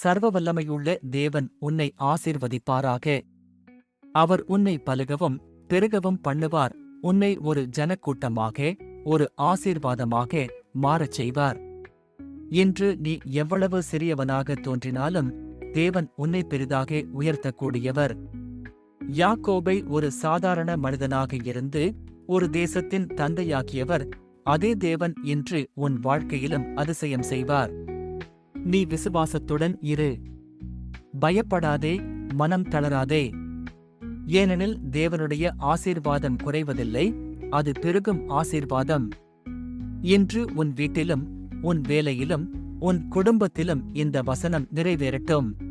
சர்வ வல்லமையுள்ள தேவன் உன்னை ஆசிர்வதிப்பாராக. அவர் உன்னை பலுகவும் பெருகவும் பண்ணுவார். உன்னை ஒரு ஜனக்கூட்டமாக ஒரு ஆசீர்வாதமாக மாறச் செய்வார். இன்று நீ எவ்வளவு சிறியவனாக தோன்றினாலும் தேவன் உன்னை பெரிதாக உயர்த்தக்கூடியவர். யாக்கோபை ஒரு சாதாரண மனிதனாக இருந்து ஒரு தேசத்தின் தந்தையாக்கியவர். அதே தேவன் இன்று உன் வாழ்க்கையிலும் அதிசயம் செய்வார். நீ விசுவாசத்துடன் இரு. பயப்படாதே மனம் தளராதே. ஏனெனில் தேவனுடைய ஆசீர்வாதம் குறைவதில்லை அது பெருகும் ஆசீர்வாதம். இன்று உன் வீட்டிலும் உன் வேலையிலும் உன் குடும்பத்திலும் இந்த வசனம் நிறைவேறட்டும்.